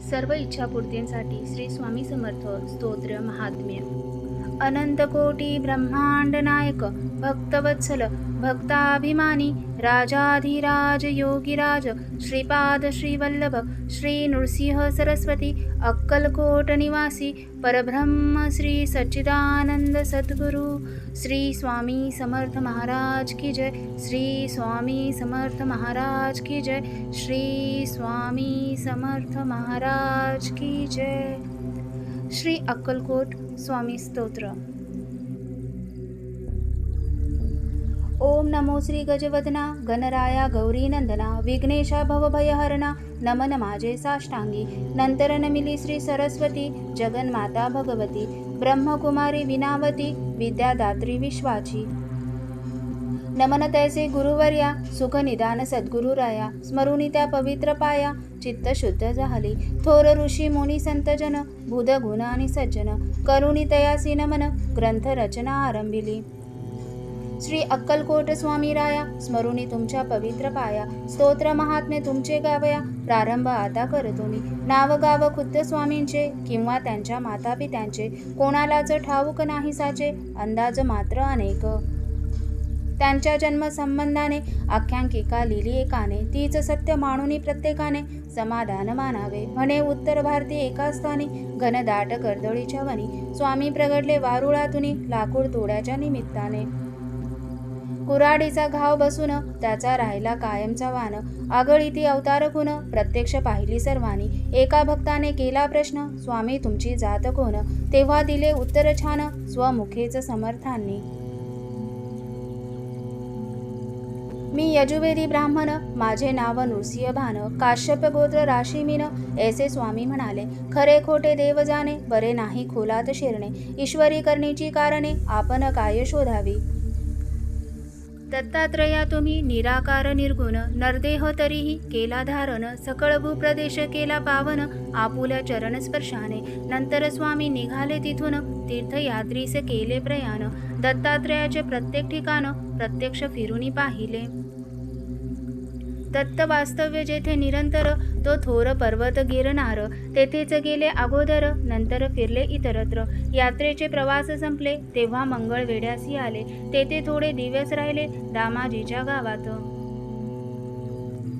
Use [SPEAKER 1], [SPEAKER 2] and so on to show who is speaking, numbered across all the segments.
[SPEAKER 1] सर्व इच्छापूर्तींसाठी श्री स्वामी समर्थ स्तोत्र महात्म्य. अनंत कोटी ब्रह्मांड नायक भक्तवत्सल भक्ताभिमानी राजाधिराज योगीराज श्रीपाद श्रीवल्लभ श्री नृसिंह सरस्वती अक्कलकोट निवासी परब्रह्म श्री सच्चिदानंद सद्गुरु श्री स्वामी समर्थ महाराज की जय श्री स्वामी समर्थ महाराज की जय श्री स्वामी समर्थ महाराज की जय। श्री अक्कलकोट स्वामी स्तोत्र. ओम नमो श्री गजवदना गणराया गौरीनंदना विघ्नेशा भवभयहरणा नमन माझे साष्टांगी. नंतर नमिली श्री सरस्वती जगन्माता भगवती ब्रह्मकुमारी विनावती विद्यादात्री विश्वाची. नमन तैसे गुरुवर्या सुख निदान सद्गुरुराया स्मरुनी त्या पवित्र पाया चित्त शुद्ध झाली. थोर ऋषी मुनी संतजन बुध गुण आणि सज्जन करुणी तयासी नमन ग्रंथ रचना आरंभिली. श्री अक्कलकोट स्वामी राया स्मरुणी तुमच्या पवित्र पाया स्तोत्र महात्म्य तुमचे गावया प्रारंभ आता करतो मी नाव गाव खुद्द स्वामींचे किंवा त्यांच्या मातापित्यांचे कोणालाच ठाऊक नाही साचे अंदाज मात्र अनेक. त्यांच्या जन्मसंबंधाने आख्यांकिका लिहिली एकाने. तीच सत्य मानुनी प्रत्येकाने समाधान मानावे. म्हणे उत्तर भारतीय एका स्थानी घनदाट कर्दळीच्या वनी स्वामी प्रगडले वारुळातून लाकूड तोड्याच्या निमित्ताने. कुराडीचा घाव बसून त्याचा राहिला कायमचा वान. आगळी ती अवतार गुण प्रत्यक्ष पाहिली सर्वांनी. एका भक्ताने केला प्रश्न स्वामी तुमची जात कोण? तेव्हा दिले उत्तर छान स्वमुखेच समर्थांनी. मी यजुवेदी ब्राह्मण माझे नाव नृसिंह भान काश्यप गोत्र राशीमीन ऐसे स्वामी म्हणाले खरे खोटे देव जाणे बरे नाही खोलात शिरणे ईश्वरी करणेची कारणे आपण काय शोधावी? दत्तात्रया तुम्ही निराकार निर्गुण नरदेह तरीही केला धारण सकळ भूप्रदेश केला पावन आपुल्या चरण स्पर्शाने नंतर स्वामी निघाले तिथून तीर्थयात्रीस केले प्रयाण दत्तात्रयाचे प्रत्येक ठिकाण प्रत्यक्ष फिरूनी पाहिले. दत्त वास्तव्य जेथे निरंतर तो थोर पर्वत गिरणार. तेथेच गेले अगोदर नंतर फिरले इतरत्र. यात्रेचे प्रवास संपले तेव्हा मंगळ वेड्यासी आले. तेथे थोडे दिवस राहिले दामाजीच्या गावात.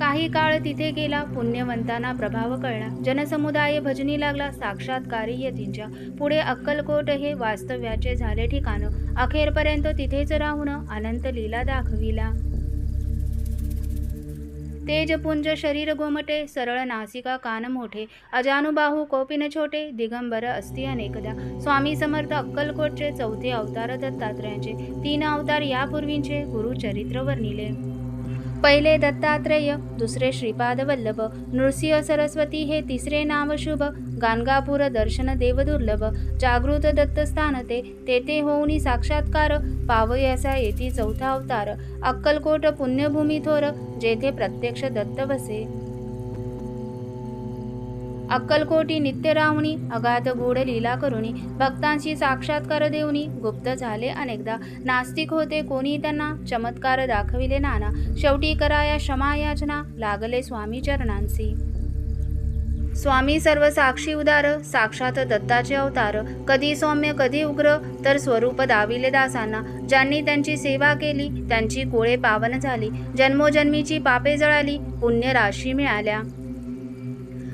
[SPEAKER 1] काही काळ तिथे गेला पुण्यवंतांना प्रभाव कळला. जनसमुदाय भजनी लागला साक्षात्कारी यतींच्या. पुढे अक्कलकोट हे वास्तव्याचे झाले ठिकाण. अखेरपर्यंत तिथेच राहून अनंत लीला दाखविला. तेजपुंज शरीर गोमटे सरळ नासिका कान मोठे अजानुबाहू कोपिन छोटे दिगंबर असती अनेकदा स्वामी समर्थ अक्कलकोटचे चौथे अवतार दत्तात्रयाचे तीन अवतार यापूर्वींचे गुरुचरित्र वर्णिले पहिले दत्तात्रेय दुसरे श्रीपाद वल्लभ नृसिंह सरस्वती हे तिसरे नाव शुभ गाणगापूर दर्शन देवदुर्लभ जागृत दत्तस्थान ते तेथे होऊनी साक्षात्कार पावयासा येती चौथा अवतार अक्कलकोट पुण्यभूमी थोर जेथे प्रत्यक्ष दत्त बसे. अक्कलकोटी नित्यरावणी अगाध गूढ लीला करुणी भक्तांशी साक्षात्कार देऊनी गुप्त झाले अनेकदा. नास्तिक होते कोणी त्यांना चमत्कार दाखविले नाना. शेवटी कराया क्षमायाचना लागले स्वामी चरणांसी. स्वामी सर्व साक्षी उदार साक्षात दत्ताचे अवतार. कधी सौम्य कधी उग्र तर स्वरूप दाविले दासांना. ज्यांनी त्यांची सेवा केली त्यांची कोळे पावन झाली. जन्मोजन्मीची पापे जळाली पुण्य राशी मिळाल्या.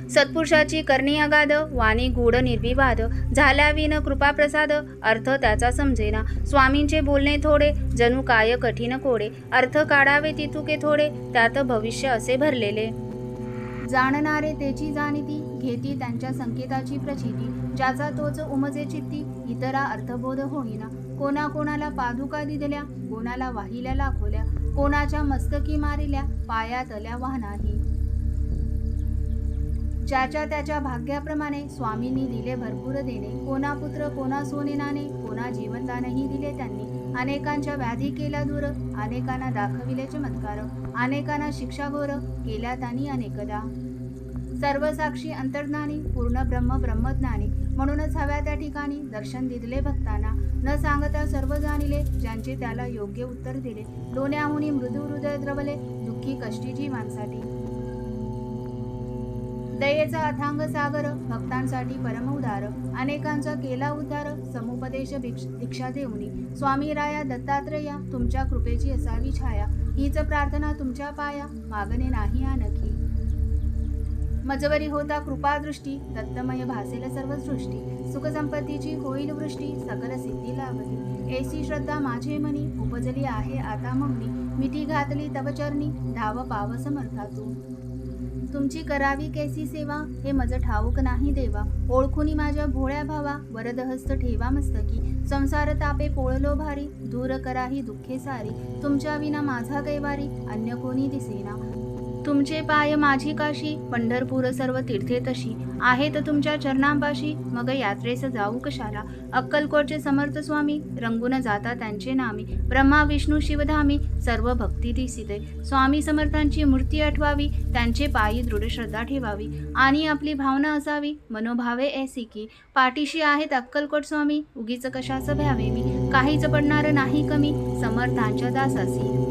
[SPEAKER 1] सत्पुरुषाची करणी अगाध वाणी गूढ निर्विवाद. झाल्या विन कृपाप्रसाद अर्थ त्याचा समजेना. स्वामींचे बोलणे थोडे जणू काय कठीण कोडे. अर्थ काढावे तितुके थोडे त्यात भविष्य असे भरलेले. जाणणारे त्याची जाणीती घेती त्यांच्या संकेताची प्रचिती. ज्याचा तोच उमजे चित्ती इतरा अर्थबोध होईना. कोणा कोणाला पादुका दिदल्या कोणाला वाहिल्या लाखोल्या. कोणाच्या मस्तकी मारिल्या पायातल्या वाहनाही. ज्याच्या त्याच्या भाग्याप्रमाणे स्वामींनी दिले भरपूर देणे. कोणा पुत्र कोणा सोनेनाने कोणा जीवनदानही दिले त्यांनी. अनेकांच्या व्याधी केल्या दूर अनेकांना दाखविले चमत्कार अनेकांना शिक्षा घोर केल्या त्यांनी अनेकदा. सर्वसाक्षी अंतर्ज्ञानी पूर्ण ब्रह्म ब्रह्मज्ञानी. म्हणूनच हव्या त्या ठिकाणी दर्शन दिले भक्तांना. न सांगता सर्व जाणिले ज्यांचे त्याला योग्य उत्तर दिले. डोण्याहुनी मृदू हृदय द्रवले दुःखी कष्टी जीवांसाठी दयेचा अथांग सागर भक्तांसाठी परम उदार अनेकांचा केला उद्धार समुपदेश दीक्षा देऊनी स्वामी राया दत्तात्रया तुमच्या कृपेची असावी छाया. हीच प्रार्थना तुमच्या पाया मागणे नाही आणखी. मजवरी होता कृपादृष्टी दत्तमय भासेल सर्व सृष्टी. सुखसंपत्तीची होईल वृष्टी सकल सिद्धी लाभली. ऐसी श्रद्धा माझे मनी उपजली आहे आता मम्मी. मिठी घातली तव चरणी धाव पाव समर्था तू तुमची करावी कैसी सेवा? हे मज ठाऊक नाही देवा. ओळखुनी माझ्या भोळ्या भावा वरदहस्त ठेवा मस्तकी. संसार तापे पोळलो भारी दूर कराही दुःखे सारी. तुमच्या विना माझा कैवारी अन्य कोणी दिसेना. तुमचे पाय माझी काशी. पंढरपूर सर्व तीर्थे तशी. आहेत तुमच्या चरणांपाशी. मग यात्रेस जाऊ कशाला? अक्कलकोटचे समर्थ स्वामी. रंगून जाता त्यांचे नामी. ब्रह्मा विष्णू शिवधामी. सर्व भक्ती दिसिते. स्वामी समर्थांची मूर्ती आठवावी. त्यांचे पायी दृढ श्रद्धा ठेवावी. आणि आपली भावना असावी. मनोभावे ऐसी की. पाठीशी आहेत अक्कलकोट स्वामी. उगीच कशाचं भ्यावे मी? काहीच पडणार नाही कमी. समर्थांच्या दासासी.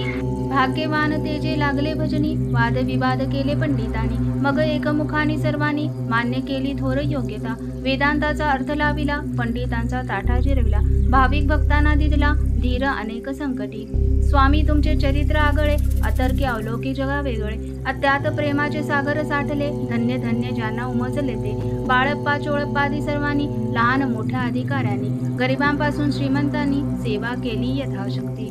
[SPEAKER 1] भाग्यवानतेचे लागले भजनी. वादविवाद केले पंडितांनी. मग एकमुखाने सर्वांनी मान्य केली थोर योग्यता. वेदांताचा अर्थ लाविला पंडितांचा ताठा जिरविला. भाविक भक्तांना दिला धीर अनेक संकटी. स्वामी तुमचे चरित्र आगळे अतर्की अवलोकी जगा वेगळे. अत्यात प्रेमाचे सागर साठले धन्य धन्य ज्यांना उमजले ते. बाळप्पा चोळप्पादी सर्वांनी लहान मोठ्या अधिकाऱ्यांनी. गरिबांपासून श्रीमंतांनी सेवा केली यथाशक्ती.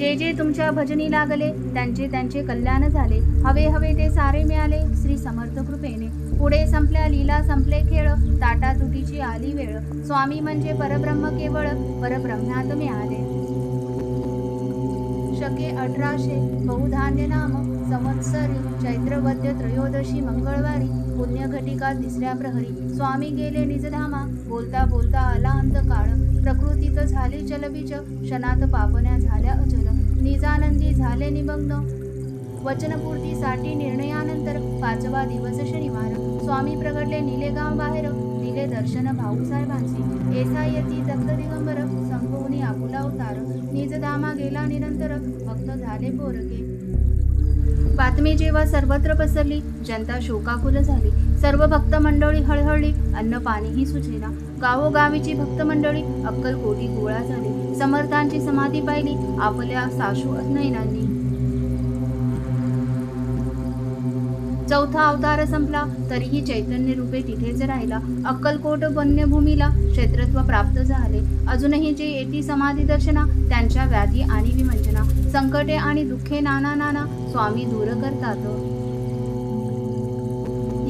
[SPEAKER 1] जे जे तुमच्या भजनी लागले त्यांचे त्यांचे कल्याण झाले. हवे हवे ते सारे मिळाले श्री समर्थ कृपेने. पुढे संपल्या लीला संपले खेळ ताटा तुटीची आली वेळ. स्वामी म्हणजे परब्रह्म केवळ परब्रह्म्यात मिळाले. शके अठराशे बहुधान्य नाम संवत्सरी चैत्रवद्य त्रयोदशी मंगळवारी पुण्यघटिका तिसऱ्या प्रहरी. स्वामी गेले निजधामा बोलता बोलता आला अंधकाळ प्रकृतीत झाले चलबिच क्षणात पापण्या झाल्या अचल. निजानंदी झाले निमग्न वचनपूर्तीसाठी निर्णयानंतर पाचवा दिवस शनिवार. स्वामी प्रगटले निलेगाव बाहेर दिले दर्शन भाऊसाहेबांचे येथा येती दत्त दिगंबर संभवनी आपुला उतार. निजदामा गेला निरंतर भक्त झाले पोरके बातमी जेव्हा सर्वत्र पसरली जनता शोकाकुल झाली. सर्व भक्त मंडळी हळहळली अन्न पाणीही सुचेना गावोगावीची भक्त मंडळी अक्कलकोटी गोळा झाली. समर्थांची समाधी पाहिली. आपल्या साशू नैनांनी चौथा अवतार संपला. तरीही चैतन्य रूपे तिथेच राहिला. अक्कलकोट वन्यभूमीला क्षेत्रत्व प्राप्त झाले. अजूनही जे येती समाधी दर्शना त्यांच्या व्याधी आणि विमंचना संकटे आणि दुःखे नाना नाना स्वामी दूर करतात.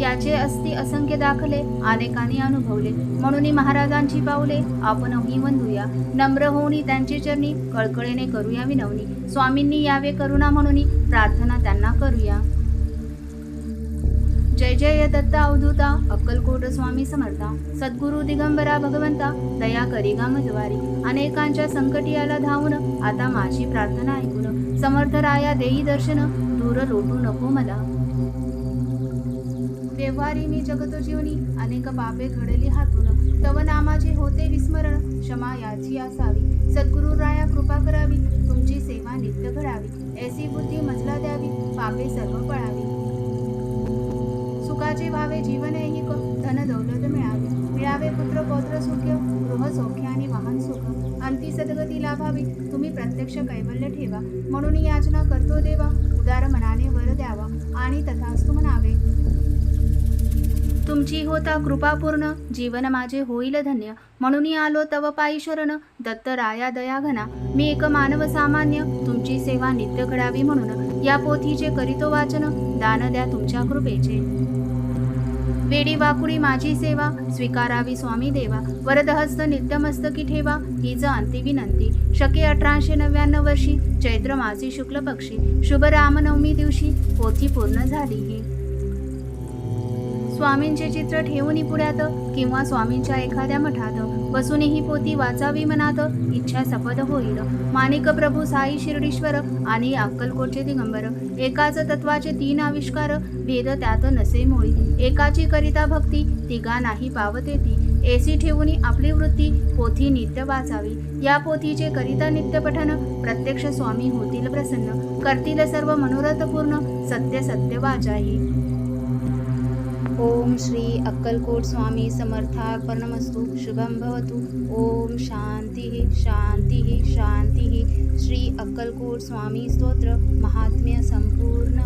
[SPEAKER 1] याचे अस्ति असंख्य दाखले अनेकांनी अनुभवले. म्हणून महाराजांची पावले आपणही वंदूया नम्र होऊनी त्यांचे चरणी कळकळीने करूया विनवणी. स्वामींनी यावे करुणा म्हणून प्रार्थना त्यांना करूया. जय जय दत्ता अवधूता अक्कलकोट स्वामी समर्था. सद्गुरु दिगंबरा भगवंता दया करी मजवारी अनेकांच्या संकटी आला धावून आता माझी प्रार्थना ऐकून. समर्थ राया देई दर्शन दूर लोटू नको मला. व्यवहारी मी जगतो जीवनी अनेक पापे घडली हातून. तव नामाचे होते विस्मरण क्षमा याची असावी. सद्गुरु राया कृपा करावी तुमची सेवा नित्य घडावी. ऐसी बुद्धी मजला द्यावी पापे सर्व पळावी. सुखाचे व्हावे जीवन ऐहिक धन दौलत मिळावे. मिळावे पुत्र पौत्र सुख्य गृह सौख्य आणि वाहन सुख. अंती सद्गती लाभावी तुम्ही प्रत्यक्ष कैवल्य ठेवा. म्हणून याचना करतो देवा उदार मनाने वर द्यावा. आणि तथास्तु म्हणावे तुमची होता कृपापूर्ण जीवन माझे होईल धन्य. म्हणून आलो तव पायी शरण. दत्त राया दया घना. मी एक मानव सामान्य. तुमची सेवा नित्य घडावी म्हणून. या पोथीचे करीतो वाचन. दान द्या तुमच्या कृपेचे. वेडी वाकुडी माझी सेवा. स्वीकारावी स्वामी देवा. वरदहस्त नित्यमस्तकी ठेवा. हीच अंती विनंती. शके अठराशे नव्याण्णव वर्षी. चैत्र मासी शुक्ल पक्षी. शुभ रामनवमी दिवशी. पोथी पूर्ण झाली ही. स्वामींचे चित्र ठेवून पुढ्यात किंवा स्वामींच्या एखाद्या मठात बसून ही पोथी वाचावी मनात इच्छा सपद होईल. माणिक प्रभू साई शिर्डीश्वर आणि अक्कलकोटचे दिगंबर एकाच तत्वाचे तीन आविष्कार भेद त्यात नसे मोळी एकाची करिता भक्ती तिघा नाही पावते ती. एसी ठेवून आपली वृत्ती पोथी नित्य वाचावी. या पोथीचे करिता नित्य पठन प्रत्यक्ष स्वामी होतील प्रसन्न. करतील सर्व मनोरथ पूर्ण सत्य सत्य वाचाही ओम श्री अक्कलकोट स्वामी समर्थार्पणमस्तु शुभं भवतु। ओम शांती शांती शांती। श्री अक्कलकोट स्वामी स्तोत्र। महात्म्य संपूर्ण।